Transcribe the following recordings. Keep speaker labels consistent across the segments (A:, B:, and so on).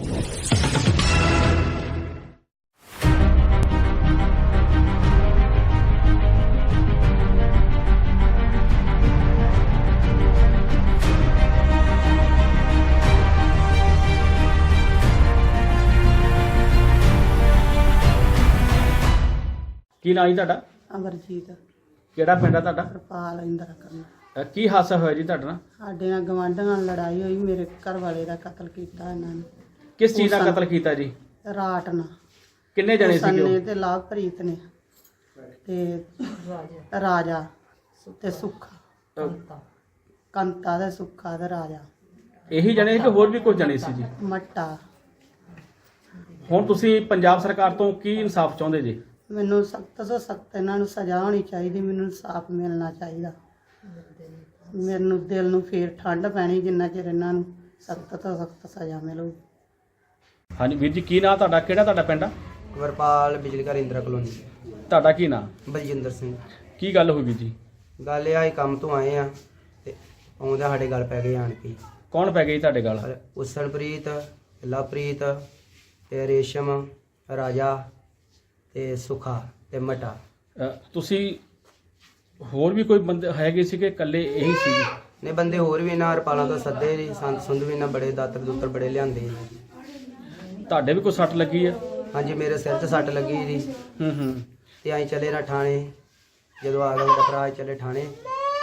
A: ਕੀ ਨਾਂ ਜੀ ਤੁਹਾਡਾ?
B: ਅਮਰਜੀਤ।
A: ਕਿਹੜਾ ਪਿੰਡ ਆ ਤੁਹਾਡਾ?
B: ਕਿਰਪਾਲ ਇੰਦਰ ਕਰਨਾ।
A: ਅਹ ਕੀ ਹਾਦਸਾ ਹੋਇਆ ਜੀ ਤੁਹਾਡੇ?
B: ਸਾਡੇ ਨਾਲ ਗਵਾਂਢਾਂ ਨਾਲ ਲੜਾਈ ਹੋਈ ਮੇਰੇ ਘਰ ਵਾਲੇ ਦਾ ਕਤਲ ਕੀਤਾ ਇਹਨਾਂ ਨੇ।
A: ਕਿਸ ਚੀਜ਼ ਨਾਲ ਕਤਲ ਕੀਤਾ ਜੀ?
B: ਰਾਟ ਨਾਲ
A: ਕਿੰਨੇ ਜਣੇ ਸੀਗੇ
B: ਸੰਨੇ
A: ਉਹ?
B: ਤੇ ਲਾਭਪ੍ਰੀਤ ਨੇ ਤੇ ਰਾਜਾ ਤੇ ਸੁੱਖਾ। ਕੰਤਾ ਤੇ ਸੁੱਖਾ ਤੇ ਰਾਜਾ।
A: ਇਹੀ ਜਣੇ ਸੀ ਕਿ ਹੋਰ ਵੀ ਕੋਈ ਜਣੇ ਸੀ ਜੀ?
B: ਮੱਟਾ।
A: ਹੁਣ ਤੁਸੀਂ ਪੰਜਾਬ ਸਰਕਾਰ ਤੋਂ ਕੀ ਇਨਸਾਫ ਚਾਹੁੰਦੇ ਜੀ?
B: ਮੈਨੂੰ ਸਖਤ ਤੋਂ ਸਖਤ ਇਹਨਾਂ ਨੂੰ ਸਜ਼ਾ ਹੋਣੀ ਚਾਹੀਦੀ ਮੈਨੂੰ ਇਨਸਾਫ ਮਿਲਣਾ ਚਾਹੀਦਾ। ਮੈਨੂੰ ਦਿਲ ਨੂੰ ਫੇਰ ਠੰਡ ਪੈਣੀ ਜਿੰਨਾ ਚਿਰ ਇਹਨਾਂ ਨੂੰ ਸਖਤ ਤੋਂ ਸਖਤ ਸਜ਼ਾ ਮਿਲੂ।
A: ਹਾਂਜੀ ਵੀਰ ਜੀ ਕੀ ਨਾਂ ਤੁਹਾਡਾ? ਕਿਹੜਾ ਤੁਹਾਡਾ ਪਿੰਡ ਆ?
C: ਵਰਪਾਲ ਬਿਜਲੀ ਘਰ ਇੰਦਰਾ ਕਲੋਨੀ।
A: ਤੁਹਾਡਾ ਕੀ ਨਾਂ?
C: ਬਲਜਿੰਦਰ ਸਿੰਘ।
A: ਕੀ ਗੱਲ ਹੋ ਗਈ ਜੀ?
C: ਗੱਲ ਇਹ ਆਈ ਕੰਮ ਤੋਂ ਆਏ ਆ ਤੇ ਆਉਂਦਾ ਸਾਡੇ ਗੱਲ ਪੈ ਗਏ ਆਣ ਕੇ।
A: ਕੌਣ ਪੈ ਗਈ ਤੁਹਾਡੇ ਗੱਲ?
C: ਪਰ ਉਸਨਪ੍ਰੀਤ ਲਵਪ੍ਰੀਤ ਤੇ ਰੇਸ਼ਮ ਰਾਜਾ ਤੇ ਸੁਖਾ ਤੇ ਮਟਾ।
A: ਤੁਸੀਂ ਹੋਰ ਵੀ ਕੋਈ ਬੰਦੇ ਹੈਗੇ ਸੀ ਕਿ ਇਕੱਲੇ ਇਹੀ ਸੀ
C: ਨੇ ਬੰਦੇ ਹੋਰ ਵੀ ਨਾ ਹਰਪਾਲਾਂ ਤੋਂ ਸੱਦੇ ਜੀ ਸੰਤ ਸੁੰਦ ਵੀ ਨਾ ਬੜੇ ਦਾਤਰ ਦੂਤਰ ਬੜੇ ਲਿਆਂਦੇ ਜੀ।
A: ਤੁਹਾਡੇ ਵੀ ਕੋਈ ਸੱਟ ਲੱਗੀ ਆ?
C: ਹਾਂਜੀ ਮੇਰੇ ਸਿਰ 'ਤੇ ਸੱਟ ਲੱਗੀ ਜੀ।
A: ਹੂੰ ਹੂੰ।
C: ਤੇ ਆਈ ਚੱਲੇ ਨਾ ਥਾਣੇ। ਜਦੋਂ ਆ ਮੇਰਾ ਭਰਾ ਚੱਲੇ ਥਾਣੇ।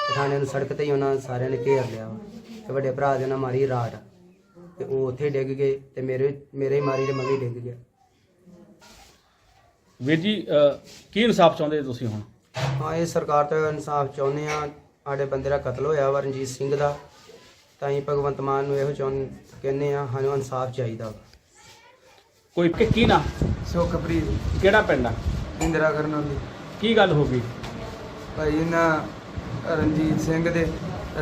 C: ਤੇ ਥਾਣੇ ਨੂੰ ਸੜਕ ਤੇ ਹੀ ਉਹਨਾਂ ਸਾਰਿਆਂ ਨੇ ਘੇਰ ਲਿਆ ਵਾ। ਤੇ ਵੱਡੇ ਭਰਾ ਦੇ ਨਾਲ ਮਾਰੀ ਰਾੜ ਤੇ ਉਹ ਉੱਥੇ ਡਿੱਗ ਗਏ ਤੇ ਮੇਰੇ ਮੇਰੇ ਹੀ ਮਾਰੀ ਤੇ ਮੈਂ ਵੀ ਡਿੱਗ ਗਿਆ।
A: ਵੀਰ ਜੀ ਅਹ ਕੀ ਇਨਸਾਫ ਚਾਹੁੰਦੇ ਤੁਸੀਂ ਹੁਣ?
C: ਹਾਂ ਇਹ ਸਰਕਾਰ ਤੋਂ ਇਨਸਾਫ ਚਾਹੁੰਦੇ ਆ ਸਾਡੇ ਬੰਦੇ ਦਾ ਕਤਲ ਹੋਇਆ ਵਾ ਰਣਜੀਤ ਸਿੰਘ ਦਾ। ਤਾਂ ਹੀ ਭਗਵੰਤ ਮਾਨ ਨੂੰ ਇਹੋ ਚਾਹੁੰ ਕਹਿੰਦੇ ਆ ਸਾਨੂੰ ਇਨਸਾਫ ਚਾਹੀਦਾ ਵਾ।
A: ਕੋਈ ਕਿ ਕੀ ਨਾਂ?
D: ਸੁਖਪ੍ਰੀਤ
A: ਕਿਹੜਾ ਪਿੰਡ ਆ?
D: ਇੰਦਰਾ ਕਰਨ ਦੀ
A: ਕੀ ਗੱਲ ਹੋ ਗਈ?
D: ਭਾਈ ਨਾ ਰਣਜੀਤ ਸਿੰਘ ਦੇ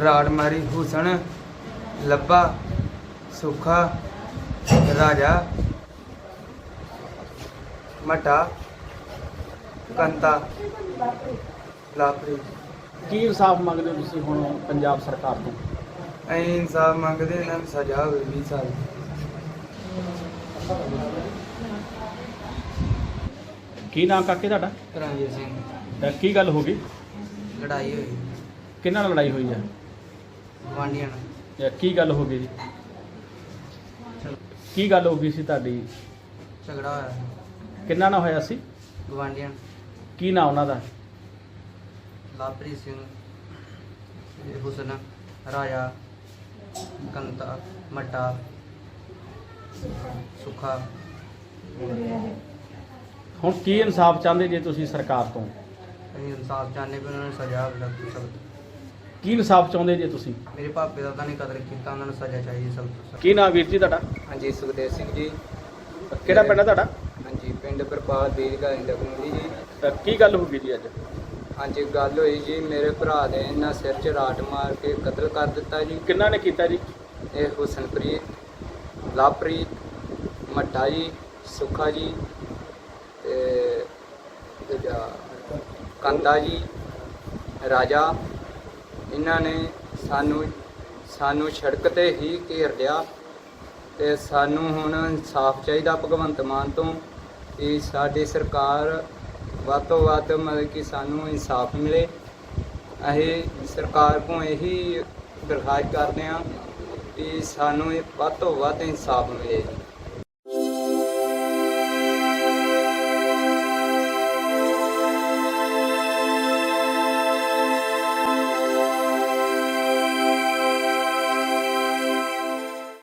D: ਰਾੜ ਮਾਰੀ ਹੁਸਨ ਲੱਭਾ ਸੁਖਾ ਰਾਜਾ ਮਟਾ ਕੰਤਾ ਲਾਪਰੀ।
A: ਕੀ ਇਨਸਾਫ ਮੰਗਦੇ ਹੋ ਤੁਸੀਂ ਹੁਣ ਪੰਜਾਬ ਸਰਕਾਰ ਤੋਂ?
D: ਅਸੀਂ ਇਨਸਾਫ ਮੰਗਦੇ ਇਹਨਾਂ ਨੂੰ ਸਜ਼ਾ ਹੋਵੇ 20 ਸਾਲ
A: ਕੀ ਨਾਂ ਕਾਕੇ ਤੁਹਾਡਾ?
C: ਰਣਜੀਤ ਸਿੰਘ।
A: ਅਹ ਕੀ ਗੱਲ ਹੋ ਗਈ?
C: ਲੜਾਈ ਹੋਈ।
A: ਕਿਹਨਾਂ ਨਾਲ ਲੜਾਈ ਹੋਈ ਆ?
C: ਗਵਾਂਡੀਆਂ
A: ਅਹ ਕੀ ਗੱਲ ਹੋ ਗਈ? ਜੀ ਕੀ ਗੱਲ ਹੋ ਗਈ ਸੀ ਤੁਹਾਡੀ?
C: ਝਗੜਾ ਹੋਇਆ।
A: ਕਿੰਨਾ ਨਾਲ ਹੋਇਆ ਸੀ?
C: ਗਵਾਂਡੀਆਂ
A: ਕੀ ਨਾਂ ਉਹਨਾਂ ਦਾ?
C: ਲਾਪਰੀ ਸਿੰਘ ਤੇ ਹੁਸਨ ਰਾਜਾ ਕੰਤਾ ਮਟਾ ਸੁਖਾ।
A: ਹੁਣ ਕੀ ਇਨਸਾਫ ਚਾਹੁੰਦੇ ਜੇ ਤੁਸੀਂ ਸਰਕਾਰ ਤੋਂ?
C: ਅਸੀਂ ਇਨਸਾਫ ਚਾਹਨੇ ਵੀ ਉਹਨਾਂ ਨੂੰ ਸਜ਼ਾ ਹੋਵੇ ਸਖਤ
A: ਕੀ ਇਨਸਾਫ ਚਾਹੁੰਦੇ ਜੇ ਤੁਸੀਂ?
C: ਮੇਰੇ ਭਾਪੇ ਦਾ ਤਾਂ ਨਹੀਂ ਕਦਰ ਕੀਤਾ ਉਹਨਾਂ ਨੂੰ ਸਜ਼ਾ ਚਾਹੀਦੀ ਸਖਤ
A: ਕੀ ਨਾਂ ਵੀਰ ਜੀ ਤੁਹਾਡਾ?
D: ਹਾਂਜੀ ਸੁਖਦੇਵ ਸਿੰਘ ਜੀ।
A: ਕਿਹੜਾ ਪਿੰਡ ਆ ਤੁਹਾਡਾ?
D: ਹਾਂਜੀ ਪਿੰਡ ਪਰਪਾਲ ਬੀਜਗਾ ਇੰਦਰਕੁੰਡੀ ਜੀ।
A: ਅਹ ਕੀ ਗੱਲ ਹੋ ਗਈ ਜੀ ਅੱਜ?
D: ਹਾਂਜੀ ਗੱਲ ਹੋਈ ਜੀ ਮੇਰੇ ਭਰਾ ਦੇ ਇਹਨਾਂ ਸਿਰ 'ਚ ਰਾਟ ਮਾਰ ਕੇ ਕਤਲ ਕਰ ਦਿੱਤਾ ਜੀ।
A: ਕਿੰਨਾ ਨੇ ਕੀਤਾ ਜੀ?
D: ਇਹ ਹੁਸਨਪ੍ਰੀਤ ਲਵਪ੍ਰੀਤ ਮੱਟਾ ਜੀ ਸੁਖਾ ਜੀ ਤੇ ਕੰਦਾ ਜੀ, ਰਾਜਾ, ਇਹਨਾਂ ਨੇ ਸਾਨੂੰ ਸਾਨੂੰ ਸੜਕ ਤੇ ਹੀ ਘੇਰ ਲਿਆ ਤੇ ਸਾਨੂੰ ਹੁਣ ਇਨਸਾਫ ਚਾਹੀਦਾ ਭਗਵੰਤ ਮਾਨ ਤੋਂ ਕਿ ਸਾਡੀ ਸਰਕਾਰ ਵੱਧ ਤੋਂ ਵੱਧ ਮਤਲਬ ਕਿ ਸਾਨੂੰ ਇਨਸਾਫ ਮਿਲੇ। ਅਸੀਂ ਸਰਕਾਰ ਕੋਲ ਇਹੀ ਦਰਖਾਸਤ ਕਰਦੇ ਹਾਂ ਕਿ ਸਾਨੂੰ ਇਹ ਵੱਧ ਤੋਂ ਵੱਧ ਇਨਸਾਫ ਮਿਲੇ।